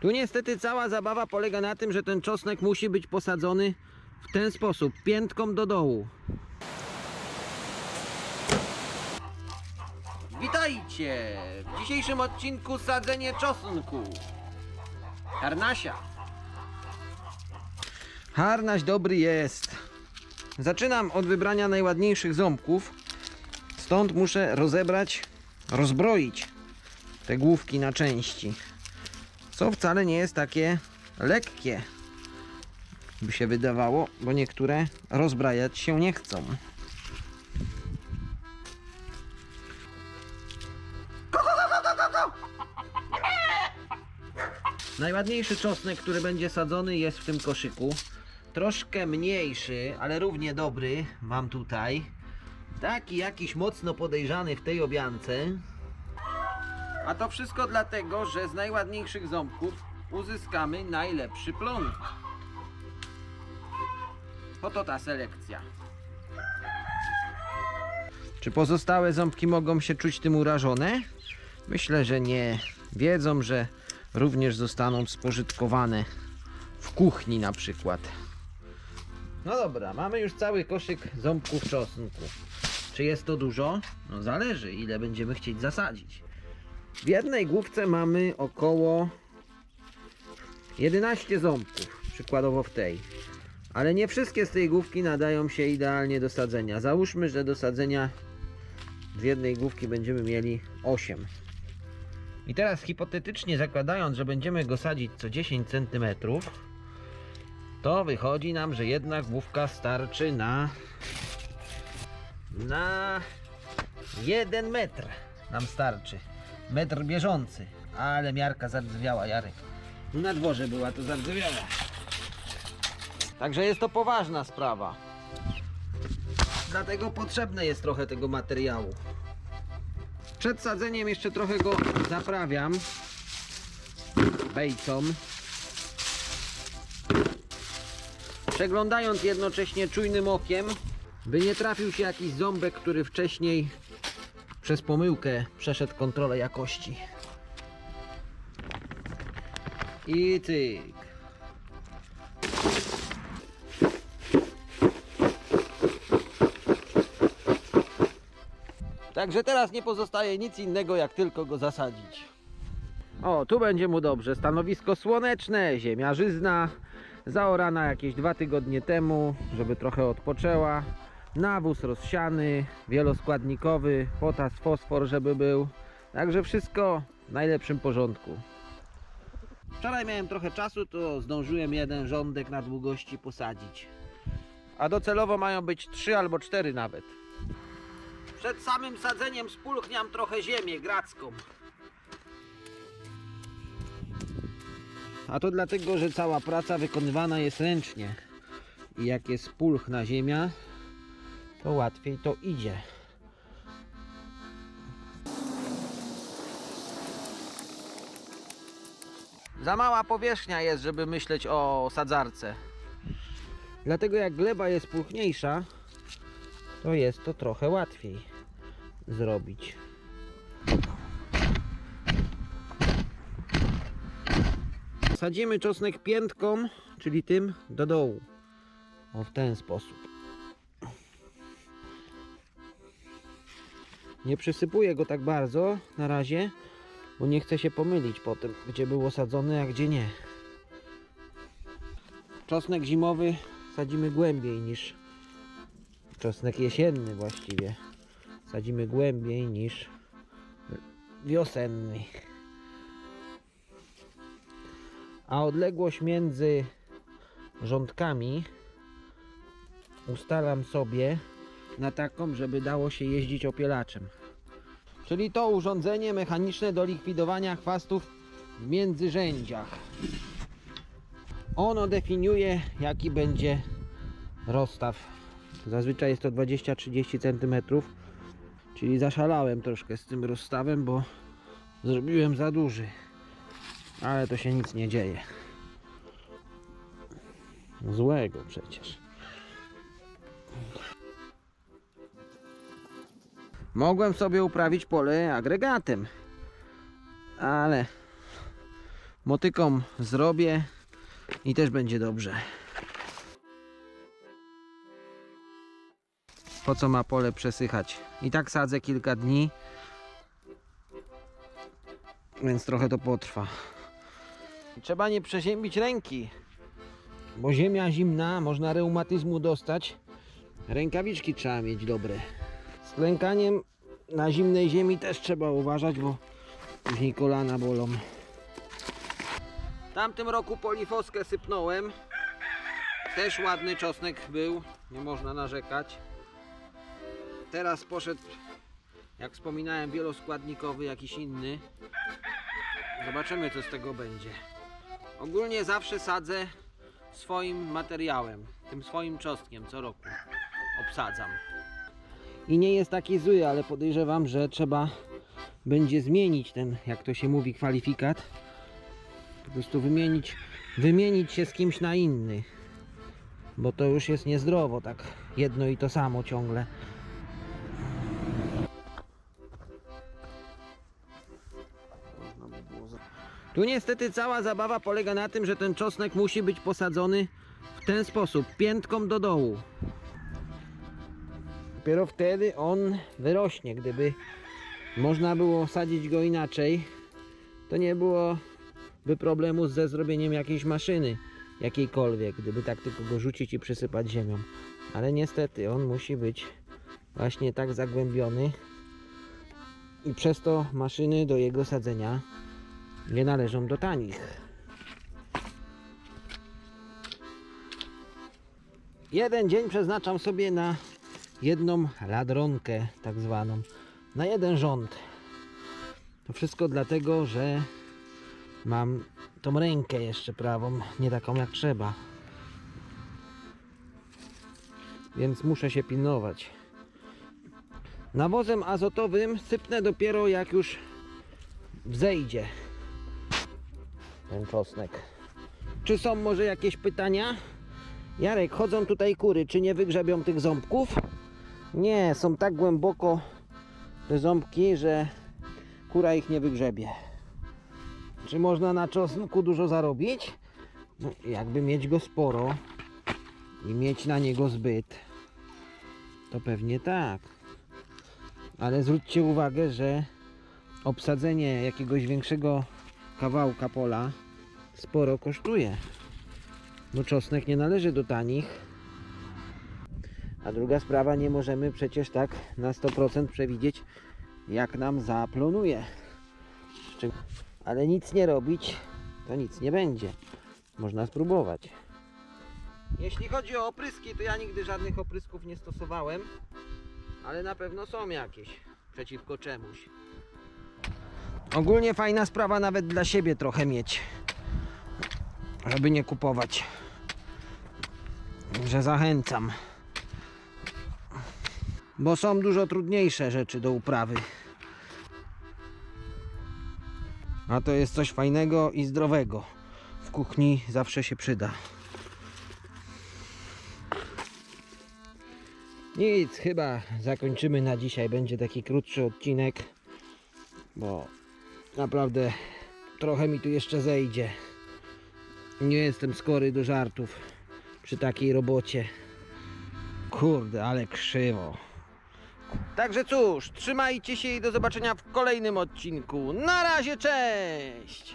Tu niestety cała zabawa polega na tym, że ten czosnek musi być posadzony w ten sposób, piętką do dołu. Witajcie! W dzisiejszym odcinku sadzenie czosnku. Harnasia. Harnaś dobry jest. Zaczynam od wybrania najładniejszych ząbków. Stąd muszę rozebrać, rozbroić te główki na części. Co wcale nie jest takie lekkie, by się wydawało, bo niektóre rozbrajać się nie chcą. Najładniejszy czosnek, który będzie sadzony jest w tym koszyku. Troszkę mniejszy, ale równie dobry mam tutaj. Taki jakiś mocno podejrzany w tej obiance. A to wszystko dlatego, że z najładniejszych ząbków uzyskamy najlepszy plon. Oto ta selekcja. Czy pozostałe ząbki mogą się czuć tym urażone? Myślę, że nie. Wiedzą, że również zostaną spożytkowane w kuchni na przykład. No dobra, mamy już cały koszyk ząbków czosnku. Czy jest to dużo? No zależy, ile będziemy chcieć zasadzić. W jednej główce mamy około 11 ząbków, przykładowo w tej. Ale nie wszystkie z tej główki nadają się idealnie do sadzenia. Załóżmy, że do sadzenia w jednej główki będziemy mieli 8. I teraz hipotetycznie zakładając, że będziemy go sadzić co 10 cm, to wychodzi nam, że jedna główka starczy na na 1 metr nam starczy. Metr bieżący. Ale miarka zardzewiała, Jarek. Na dworze była to zardzewiała. Także jest to poważna sprawa. Dlatego potrzebne jest trochę tego materiału. Przed sadzeniem jeszcze trochę go zaprawiam bejcą. Przeglądając jednocześnie czujnym okiem, by nie trafił się jakiś ząbek, który wcześniej przez pomyłkę przeszedł kontrolę jakości. I tyk. Także teraz nie pozostaje nic innego jak tylko go zasadzić. O, tu będzie mu dobrze. Stanowisko słoneczne, ziemia żyzna, zaorana jakieś dwa tygodnie temu, żeby trochę odpoczęła. Nawóz rozsiany, wieloskładnikowy, potas, fosfor, żeby był. Także wszystko w najlepszym porządku. Wczoraj miałem trochę czasu, to zdążyłem jeden rządek na długości posadzić. A docelowo mają być trzy albo cztery nawet. Przed samym sadzeniem spulchniam trochę ziemię gracką. A to dlatego, że cała praca wykonywana jest ręcznie. I jak jest pulchna ziemia, to łatwiej to idzie. Za mała powierzchnia jest, żeby myśleć o sadzarce. Dlatego jak gleba jest pulchniejsza, to jest to trochę łatwiej zrobić. Sadzimy czosnek piętką, czyli tym do dołu. O w ten sposób. Nie przysypuję go tak bardzo na razie, bo nie chcę się pomylić potem, gdzie było sadzone, a gdzie nie. Czosnek zimowy sadzimy głębiej niż czosnek jesienny właściwie. Sadzimy głębiej niż wiosenny. A odległość między rządkami ustalam sobie na taką, żeby dało się jeździć opielaczem. Czyli to urządzenie mechaniczne do likwidowania chwastów w międzyrzędziach. Ono definiuje jaki będzie rozstaw. Zazwyczaj jest to 20-30 cm. Czyli zaszalałem troszkę z tym rozstawem, bo zrobiłem za duży. Ale to się nic nie dzieje. Złego przecież. Mogłem sobie uprawić pole agregatem, ale motyką zrobię i też będzie dobrze. Po co ma pole przesychać? I tak sadzę kilka dni, więc trochę to potrwa. Trzeba nie przeziębić ręki, bo ziemia zimna, można reumatyzmu dostać. Rękawiczki trzeba mieć dobre. Z klękaniem na zimnej ziemi też trzeba uważać, bo później kolana bolą. W tamtym roku polifoskę sypnąłem. Też ładny czosnek był, nie można narzekać. Teraz poszedł, jak wspominałem, wieloskładnikowy, jakiś inny. Zobaczymy, co z tego będzie. Ogólnie zawsze sadzę swoim materiałem, tym swoim czosnkiem co roku obsadzam. I nie jest taki zły, ale podejrzewam, że trzeba będzie zmienić ten, jak to się mówi, kwalifikat. Po prostu wymienić, wymienić się z kimś na inny. Bo to już jest niezdrowo, tak jedno i to samo ciągle. Tu niestety cała zabawa polega na tym, że ten czosnek musi być posadzony w ten sposób, piętką do dołu. Dopiero wtedy on wyrośnie. Gdyby można było sadzić go inaczej, to nie byłoby problemu ze zrobieniem jakiejś maszyny, jakiejkolwiek, gdyby tak tylko go rzucić i przysypać ziemią. Ale niestety on musi być właśnie tak zagłębiony i przez to maszyny do jego sadzenia nie należą do tanich. Jeden dzień przeznaczam sobie na jedną ladronkę, tak zwaną, na jeden rząd. To wszystko dlatego, że mam tą rękę jeszcze prawą, nie taką jak trzeba. Więc muszę się pilnować. Nawozem azotowym sypnę dopiero jak już wzejdzie ten czosnek. Czy są może jakieś pytania? Jarek, chodzą tutaj kury, czy nie wygrzebią tych ząbków? Nie, są tak głęboko te ząbki, że kura ich nie wygrzebie. Czy można na czosnku dużo zarobić? No, jakby mieć go sporo i mieć na niego zbyt, to pewnie tak. Ale zwróćcie uwagę, że obsadzenie jakiegoś większego kawałka pola sporo kosztuje. Bo czosnek nie należy do tanich. A druga sprawa, nie możemy przecież tak na 100% przewidzieć, jak nam zaplonuje. Ale nic nie robić, to nic nie będzie. Można spróbować. Jeśli chodzi o opryski, to ja nigdy żadnych oprysków nie stosowałem, ale na pewno są jakieś przeciwko czemuś. Ogólnie fajna sprawa nawet dla siebie trochę mieć, żeby nie kupować. Że zachęcam. Bo są dużo trudniejsze rzeczy do uprawy. A to jest coś fajnego i zdrowego. W kuchni zawsze się przyda. Nic, chyba zakończymy na dzisiaj. Będzie taki krótszy odcinek, bo naprawdę trochę mi tu jeszcze zejdzie. Nie jestem skory do żartów przy takiej robocie. Kurde, ale krzywo. Także cóż, trzymajcie się i do zobaczenia w kolejnym odcinku. Na razie, cześć!